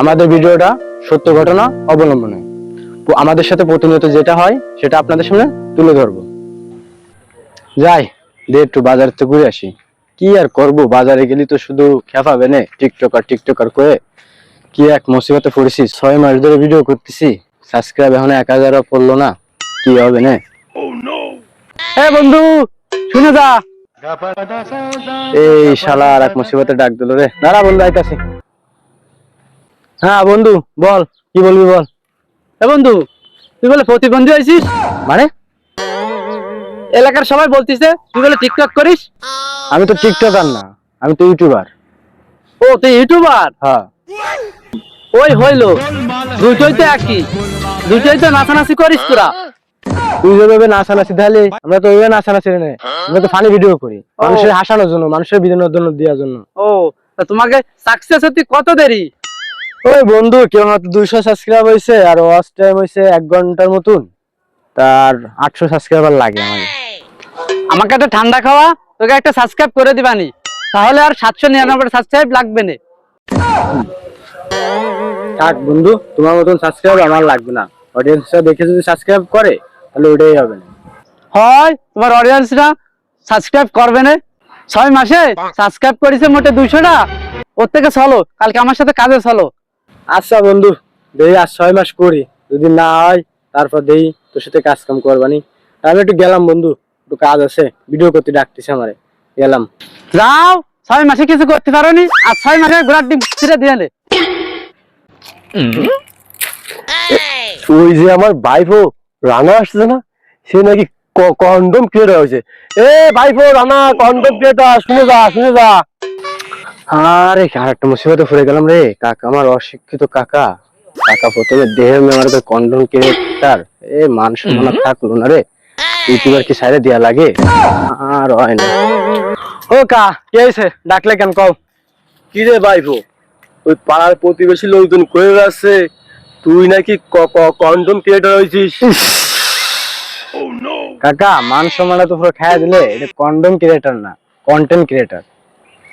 আমাদের ভিডিওটা সত্য ঘটনা অবলম্বনে। আমাদের সাথে প্রতিনিয়ত যেটা হয় সেটা আপনাদের সামনে তুলে ধরবো। যাই দে একটু বাজার থেকে ঘুরে আসি। কি আর করব? বাজারে গেলি তো শুধু খেপা বেনে টিকটকার টিকটকার করে। কি এক মুসিবতে পড়েছি ছয় মাস ধরে ভিডিও করতেছি। সাবস্ক্রাইব এখন এক হাজারও পড়ল না কি হবে না? এ বন্ধু শুনে যা। এই শালা আর এক মুসিবতে ডাক দিল রে। দাঁড়া বন্ধু আইতাছি। হ্যাঁ বন্ধু বল কি বলবি বল? এ বন্ধু তুই বলে প্রতিবন্ধী হয়েছিস? মানে? এলাকার সবাই বলতিছে তুই বলে টিকটক করিস? আমি তো টিকটকার না আমি তো ইউটিউবার ও তুই ইউটিউবার হ্যাঁ। ওই হইল দুটোই তো একই দুটোই তো নাচানাচি করিস তোরা। তুই যেভাবে নাচানাচি তাহলে আমরা তো ওইভাবে নাচানাচি নেই আমরা তো ফানি ভিডিও করি মানুষের হাসানোর জন্য মানুষের বিনোদন দেওয়ার জন্য। ও তা তোমাকে সাকসেস হতে কত দেরি? ওই বন্ধু কেউ হয়তো দুইশো সাবস্ক্রাইব হয়েছে আর ওয়াচ টাইম হয়েছে এক ঘণ্টার মতন। তার আটশো সাবস্ক্রাইবার লাগে আমাকে আমাকে ঠান্ডা খাওয়া তোকে একটা সাবস্ক্রাইব করে দিবানি। তাহলে আর সাতশো নিরানব্বই সাবস্ক্রাইব লাগবে না। থাক বন্ধু তোমার মতন সাবস্ক্রাইব আমার লাগবে না। অডিয়েন্সরা দেখে যদি সাবস্ক্রাইব করে তাহলে ওটাই হবে না। হয় তোমার অডিয়েন্সরা সাবস্ক্রাইব করবে না। ছয় মাসে সাবস্ক্রাইব করেছে মোটে দুইশোটা। ওর থেকে চলো কালকে আমার সাথে কাজে চলো। আচ্ছা বন্ধু দেই আর ছয় মাস করি। যদি না হয় তারপর দেই তোর সাথে কাজ কাম করবানি। আমি একটু গেলাম বন্ধু একটু কাজ আছে ভিডিও করতে ডাকতেছে আমারে। গেলাম। যাও ছয় মাসে কিছু করতে পারোনি আর ছয় মাসে ঘোড়ার ডিম ছিঁড়ে দিয়ে নে। ওই যে আমার ভাইপো রানা আসছে না? সে নাকি কন্ডম ক্রিয়েটার হয়েছে। এ ভাইপো রানা কন্ডম ক্রিয়েটার শুনে যা শুনে যা। আরে আরেকটা মুসিবতে পড়ে গেলাম রে। কাকা আমার অশিক্ষিত কাকা। কাকা প্রথমে দেহের মেমার কন্ডম ক্রিয়েটার এ মান সম্মান থাকল না রে। ইউটিউবার কি সাইডে দেয়া লাগে? আর হয় না। ও কা কি হয়েছে ডাকলে কেন কও? কি রে ভাইপো? ওই পাড়ার প্রতিবেশী লোকজন কয়ে যাচ্ছে তুই নাকি কন্ডম ক্রিয়েটার হয়েছিস কাকা মান সম্মানটা তো পুরো খাইয়া দিলে। এটা কন্ডম ক্রিয়েটার না কন্টেন্ট ক্রিয়েটার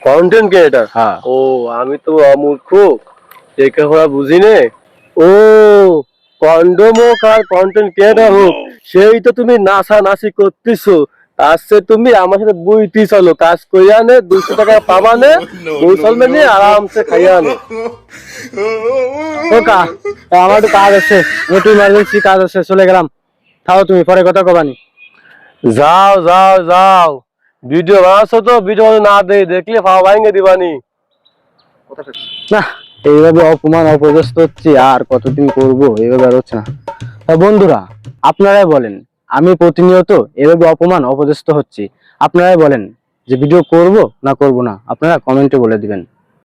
কন্টেন্ট ক্রিয়েটার হ্যাঁ। ও আমি তো অমূর্খ। ওরা বুঝি নে ও কন্ডম হোক আর কন্টেন্ট ক্রিয়েটার হোক সেই তো তুমি নাচা নাচি করতেছো আসছে তুমি আমার সাথে বুঝতে চলো কাজ করিয়া নে দুশো টাকা পাবা নে মুসলমান নিয়ে আরামসে খাইয়া নে। ও কা আমার একটু কাজ আছে একটু ইমার্জেন্সি কাজ আছে চলে গেলাম। তাও তুমি পরে কথা কবানি। যাও যাও যাও। ভিডিও বানাচ্ছ তো ভিডিও না দেই, দেখলে ফাও ভাঙে দিবানি। না, এইভাবে অপমান, অপদস্থ হচ্ছে, আর কতদিন করব, এইভাবে আর হচ্ছে না। তা বন্ধুরা, আপনারাই বলেন, আমি প্রতিনিয়ত এভাবে অপমান, অপদস্থ হচ্ছি। আপনারাই বলেন যে ভিডিও করব না করব না, আপনারা কমেন্টে বলে দিবেন।